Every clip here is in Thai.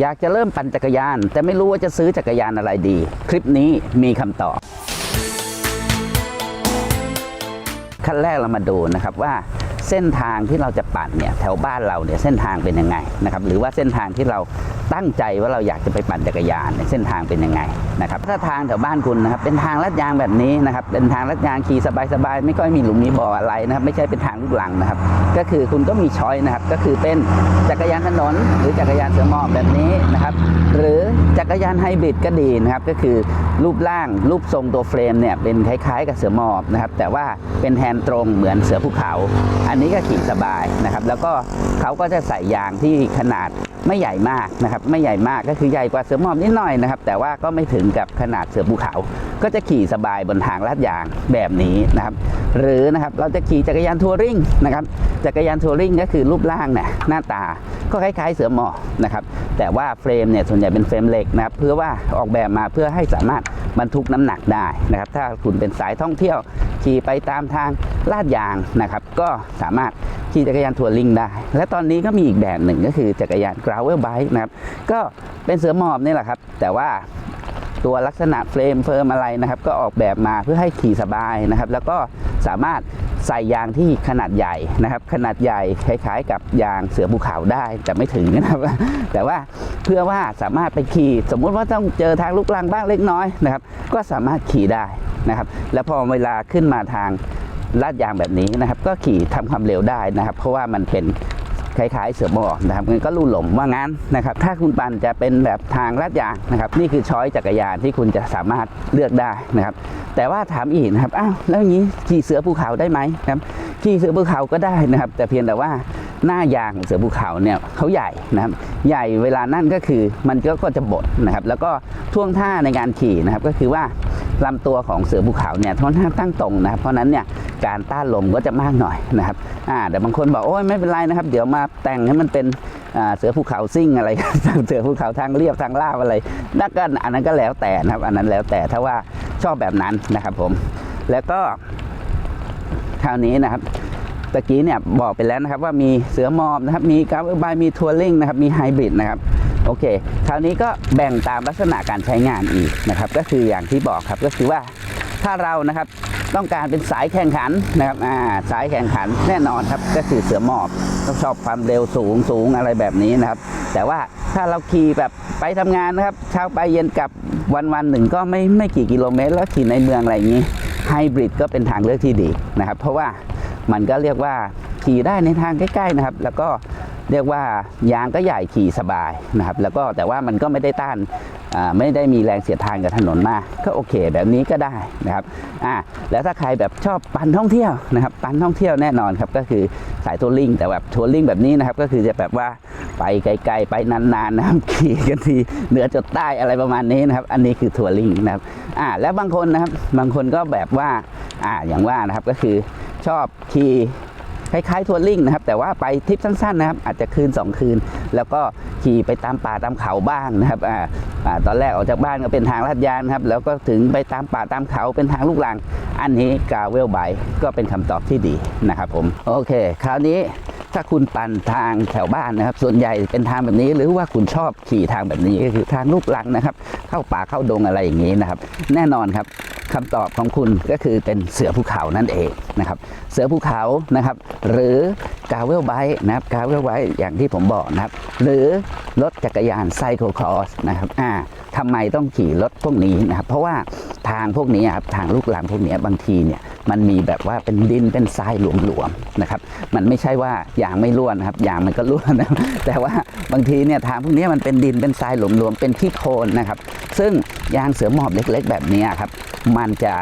อยากจะเริ่มปั่นจักรยาน แต่ไม่รู้ว่าจะซื้อจักรยานอะไรดี คลิปนี้มีคำตอบ ขั้นแรกเรามาดูนะครับว่าเส้นทางที่เราจะปั่นเนี่ยแถวบ้านเราเนี่ยเส้นทางเป็นยังไงนะครับหรือว่าเส้นทางที่เรา ตั้งใจว่าเราอยากจะไปปั่นจักรยานเนี่ยเส้นทางเป็นยังไงนะครับถ้าทางแถวบ้านคุณนะครับเป็นทางลาดยางแบบนี้นะครับเป็นทางลาดยางขี่สบายๆไม่ค่อยมีหลุมมีบ่ออะไรนะครับไม่ใช่เป็นทางลูกหลังนะครับ ก็คือคุณก็มีช้อยนะครับก็คือเป็นจักรยานถนน หรือจักรยานเสือหมอบแบบนี้นะครับหรือจักรยานไฮบริดก็ดีนะครับก็คือรูปร่างรูปทรงตัวเฟรมเนี่ยเป็นคล้ายๆ กับเสือหมอบนะครับแต่ว่าเป็นแฮนด์ตรงเหมือนเสือภูเขา อันนี้ก็ขี่สบายนะครับแล้วก็เขาก็จะใส่ยางที่ขนาดไม่ใหญ่มากนะครับไม่ใหญ่มากก็คือใหญ่กว่าเสือหมอบนิดหน่อยนะครับ แต่ว่าก็ไม่ถึงกับขนาดเสือภูเขา ก็จะขี่สบายบนทางลาดยางแบบนี้นะครับ หรือนะครับเราจะขี่จักรยานทัวริงนะครับจักรยานทัวริงก็คือรูปร่างเนี่ยหน้าตาก็คล้ายๆเสือหมอบนะครับแต่ว่าเฟรมเนี่ยส่วนใหญ่เป็นเฟรมเหล็กนะครับเพื่อว่าออกแบบมาเพื่อให้สามารถบรรทุกน้ำหนักได้นะครับ ถ้าคุณเป็นสายท่องเที่ยวขี่ไปตามทางลาดยางนะครับ ก็สามารถ ขี่จักรยานทัวริงได้ และตอนนี้ก็มีอีกแบบหนึ่งก็คือจักรยาน gravel bike นะครับก็เป็นเสือหมอบนี่แหละครับ แต่ว่าตัวลักษณะเฟรมเฟิร์มอะไรนะครับ ก็ออกแบบมาเพื่อให้ขี่สบายนะครับ แล้วก็สามารถใส่ยางที่ขนาดใหญ่นะครับ ขนาดใหญ่คล้ายๆ กับยางเสือภูเขาได้แต่ไม่ถึงนะครับ แต่ว่าเพื่อว่าสามารถไปขี่สมมุติว่าต้องเจอทางลูกลังบ้างเล็กน้อยนะครับ ก็สามารถขี่ได้นะครับ แล้วพอเวลาขึ้นมาทาง ลาดยางแบบนี้นะครับ ก็ขี่ทำความเร็วได้นะครับ เพราะว่ามันเป็นคล้ายๆเสือหมอบนะครับมันก็ลู่หลมว่างั้นนะครับ ถ้าคุณปันจะเป็นแบบทางลาดยางนะครับ นี่คือช้อยจักรยานที่คุณจะสามารถเลือกได้นะครับ แต่ว่าถามอีกนะครับอ้าวแล้วอย่างนี้ขี่เสือภูเขาได้ไหมครับขี่เสือภูเขาก็ได้นะครับ แต่เพียงแต่ว่าหน้ายางของเสือภูเขาเนี่ยเขาใหญ่นะครับ ใหญ่เวลานั่นก็คือมันก็ก็จะบดนะครับ แล้วก็ท่วงท่าในการขี่นะครับก็คือว่าลำตัวของเสือภูเขาเนี่ยท่วงท่าตั้งตรงนะครับ เพราะนั้นเนี่ย การต้านลมก็จะมากหน่อยนะครับอ่าแต่บางคนบอกโอ้ยไม่เป็นไรนะครับ เดี๋ยวมาแต่งให้มันเป็นเสือภูเขาซิ่งอะไรเสือภูเขาทางเรียบทางลาบอะไรนั่นก็อันนั้นก็แล้วแต่นะครับ อันนั้นแล้วแต่ถ้าว่าชอบแบบนั้นนะครับผมแล้วก็คราวนี้นะครับตะกี้เนี่ยบอกไปแล้วนะครับว่ามีเสือมอบนะครับมีกราฟบายมีทัวริงนะครับมีไฮบริดนะครับโอเคคราวนี้ก็แบ่งตามลักษณะการใช้งานอีกนะครับ ก็คืออย่างที่บอกครับก็คือว่าถ้าเรานะครับ ต้องการเป็นสายแข่งขันนะครับอ่าสายแข่งขันแน่นอนครับก็คือเสือหมอบต้องชอบความเร็วสูงสูงอะไรแบบนี้นะครับ แต่ว่าถ้าเราขี่แบบไปทำงานนะครับเช้าไปเย็นกลับวันวันหนึ่งก็ไม่ไม่กี่กิโลเมตร แล้วขี่ในเมืองอะไรอย่างนี้ไฮบริดก็เป็นทางเลือกที่ดีนะครับ เพราะว่ามันก็เรียกว่าขี่ได้ในทางใกล้ๆนะครับ แล้วก็เรียกว่ายางก็ใหญ่ขี่สบายนะครับ แล้วก็แต่ว่ามันก็ไม่ได้ต้าน ไม่ได้มีแรงเสียดทานกับถนนมากก็โอเค แบบนี้ก็ได้นะครับอ่าแล้วถ้าใครแบบชอบปั่นท่องเที่ยวนะครับปั่นท่องเที่ยวแน่นอนครับก็คือสายทัวริงแต่แบบทัวริงแบบนี้นะครับก็คือจะแบบว่าไปไกลๆไปนานๆนะครับขี่กันทีเหนือจดใต้อะไรประมาณนี้นะครับ อันนี้คือทัวริงนะครับอ่าแล้วบางคนนะครับบางคนก็แบบว่าอ่าอย่างว่านะครับก็คือชอบขี่คล้ายๆทัวริงนะครับแต่ว่าไปทริปสั้นๆนะครับอาจจะคืน 2 คืน แล้วก็ขี่ไปตามป่าตามเขาบ้างนะครับ ตอนแรกออกจากบ้านก็เป็นทางลาดยางครับ แล้วก็ถึงไปตามป่าตามเขาเป็นทางลูกลัง อันนี้กาเวลไบก็เป็นคำตอบที่ดีนะครับผม โอเค คราวนี้ถ้าคุณปั่นทางแถวบ้านนะครับ ส่วนใหญ่เป็นทางแบบนี้ หรือว่าคุณชอบขี่ทางแบบนี้ก็คือทางลูกลังนะครับ เข้าป่าเข้าดงอะไรอย่างนี้นะครับ แน่นอนครับคำตอบของคุณก็คือเป็นเสือภูเขานั่นเองนะครับ เสือภูเขานะครับ หรือกาเวลไบนะครับกาเวลไบอย่างที่ผมบอกนะครับ หรือรถจักรยานไซโคครอสนะครับอ่าทำไมต้องขี่รถพวกนี้นะครับ เพราะว่าทางพวกนี้ครับทางลูกหลังพวกนี้บางทีเนี่ยมันมีแบบว่าเป็นดินเป็นทรายหลวมๆนะครับ มันไม่ใช่ว่ายางไม่ร่วนนะครับยางมันก็ร่วนนะแต่ว่าบางทีเนี่ยทางพวกนี้มันเป็นดินเป็นทรายหลวมๆเป็นขี้โคลนนะครับ ซึ่งยางเสือหมอบเล็ก ๆ แบบนี้ครับ มันจะ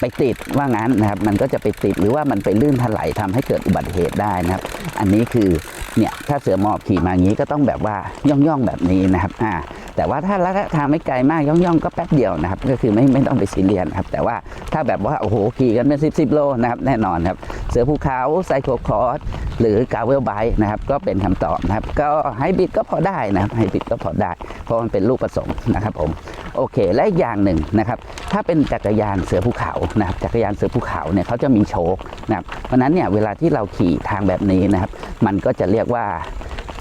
ไปติดว่างั้นนะครับ มันก็จะไปติดหรือว่ามันไปลื่นถลายทำให้เกิดอุบัติเหตุได้นะครับ อันนี้คือเนี่ยถ้าเสือหมอบขี่มางี้ก็ต้องแบบว่าย่องย่องๆแบบนี้นะครับอ่าแต่ว่าถ้าระยะทางไม่ไกลมากย่องย่องๆก็แป๊บเดียวนะครับ ก็คือไม่ไม่ต้องไปซีเรียสนะครับ แต่ว่าถ้าแบบว่าโอ้โหขี่กันเป็นสิบสิบโลนะครับแน่นอนครับ เสือภูเขาไซโคคอร์สหรือกาเวลไบนะครับ ก็เป็นคำตอบนะครับ ก็ไฮบริดก็พอได้นะครับไฮบริดก็พอได้ เพราะมันเป็นลูกผสมนะครับผม โอเค และอีกอย่างหนึ่งนะครับ ถ้าเป็นจักรยานเสือภูเขานะครับ จักรยานเสือภูเขาเนี่ยเขาจะมีโชคนะครับ เพราะนั้นเนี่ยเวลาที่เราขี่ทางแบบนี้นะครับ มันก็จะเรียกว่า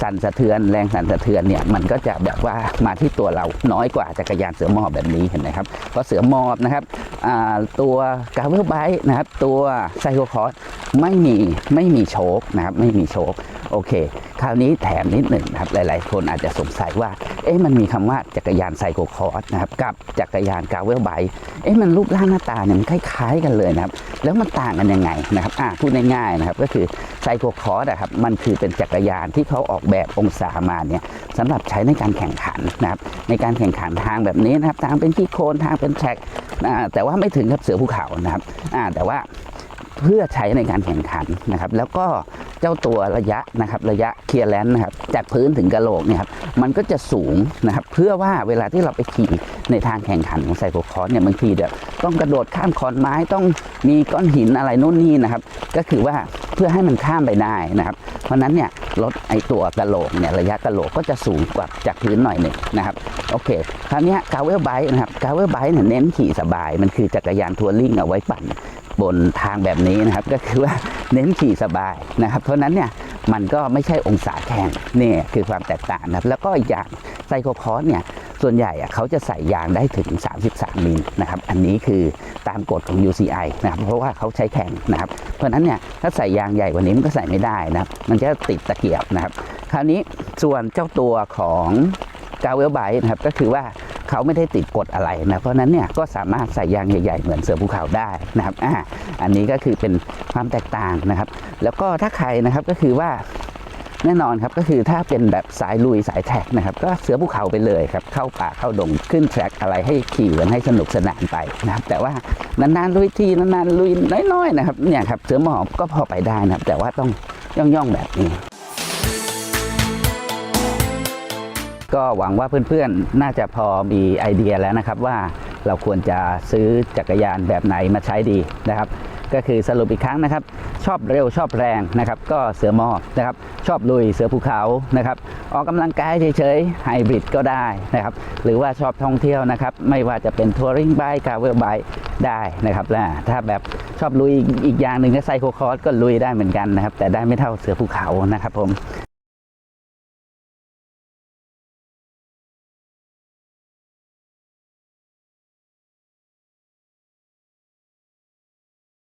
สั่นสะเทือนแรงสั่นสะเทือนเนี่ยมันก็จะแบบว่ามาที่ตัวเราน้อยกว่าจักรยานเสือหมอบแบบนี้เห็นไหมครับเพราะเสือหมอบนะครับตัวกาเวลไบค์นะครับตัวไซโคคอร์สไม่มีไม่มีโชคนะครับไม่มีโชค โอเค คราวนี้แถมนิดหนึ่งนะครับหลาย ๆ คนอาจจะสงสัยว่า เอ๊ะมันมีคำว่าจักรยานไซโคคอร์สนะครับกับจักรยานกาเวลไบค์เอ๊ะมันรูปร่างหน้าตาเนี่ยมันคล้าย ๆ กันเลยนะครับ แล้วมันต่างกันยังไงนะครับอ่าพูดง่าย ๆ นะครับ ก็คือไซโคคอร์สอะครับมันคือเป็นจักรยานที่เขาออกแบบองศามาเนี่ยสำหรับใช้ในการแข่งขันนะครับในการแข่งขันทางแบบนี้นะครับทางเป็นที่โคลนทางเป็นแทร็กอ่าแต่ว่าไม่ถึงกับเสือภูเขานะครับอ่าแต่ว่าเพื่อใช้ในการแข่งขันนะครับ แล้วก็ เจ้าตัวระยะนะครับระยะเคลียร์แลนด์นะครับจากพื้นถึงกระโหลกเนี่ยครับมันก็จะสูงนะครับเพื่อว่าเวลาที่เราไปขี่ในทางแข่งขันของไซโคคอร์สเนี่ยบางทีเดี๋ยวต้องกระโดดข้ามขอนไม้ต้องมีก้อนหินอะไรนู่นนี่นะครับ ก็คือว่าเพื่อให้มันข้ามไปได้นะครับ เพราะนั้นเนี่ยรถไอตัวกระโหลกเนี่ยระยะกระโหลกก็จะสูงกว่าจากพื้นหน่อยหนึ่งนะครับโอเคคราวนี้กาเวลไบค์นะครับกาเวลไบค์เนี่ยเน้นขี่สบาย มันคือจักรยานทัวริงเอาไว้ปั่นบนทางแบบนี้นะครับ ก็คือว่า เน้นขี่สบายนะครับ เพราะนั้นเนี่ยมันก็ไม่ใช่องศาแข่งนี่คือความแตกต่างนะครับ แล้วก็อีกอย่างไซโคคอสเนี่ยส่วนใหญ่อะเขาจะใส่ยางได้ถึง 33 มิลนะครับ อันนี้คือตามกฎของ UCI นะครับ เพราะว่าเขาใช้แข่งนะครับ เพราะฉะนั้นเนี่ยถ้าใส่ยางใหญ่กว่านี้มันก็ใส่ไม่ได้นะครับ มันจะติดตะเกียบนะครับ คราวนี้ส่วนเจ้าตัวของกาเวลไบนะครับก็คือว่า เขาไม่ได้ติดกฎอะไรนะเพราะนั้นเนี่ยก็สามารถใส่ยางใหญ่ๆเหมือนเสือภูเขาได้นะครับอ่าอันนี้ก็คือเป็นความแตกต่างนะครับ แล้วก็ถ้าใครนะครับก็คือว่าแน่นอนครับก็คือถ้าเป็นแบบสายลุยสายแท็กนะครับก็เสือภูเขาไปเลยครับเข้าป่าเข้าดงขึ้นแทร็กอะไรให้ขี่กันให้สนุกสนานไปนะครับแต่ว่านานๆลุยทีนานๆลุยน้อยๆนะครับเนี่ยครับเสือหมอบก็พอไปได้นะครับแต่ว่าต้องย่องๆแบบนี้ ก็หวังว่าเพื่อนๆ น่าจะพอมีไอเดียแล้วนะครับว่าเราควรจะซื้อจักรยานแบบไหนมาใช้ดีนะครับ ก็คือสรุปอีกครั้งนะครับ ชอบเร็วชอบแรงนะครับ ก็เสือหมอบนะครับ ชอบลุยเสือภูเขานะครับออกกำลังกายเฉยๆไฮบริดก็ได้นะครับ หรือว่าชอบท่องเที่ยวนะครับ ไม่ว่าจะเป็นทัวริงไบค์คาร์เวลไบค์ได้นะครับและถ้าแบบชอบลุยอีกอย่างหนึ่งก็ไซโคคอร์สก็ลุยได้เหมือนกันนะครับ แต่ได้ไม่เท่าเสือภูเขานะครับผม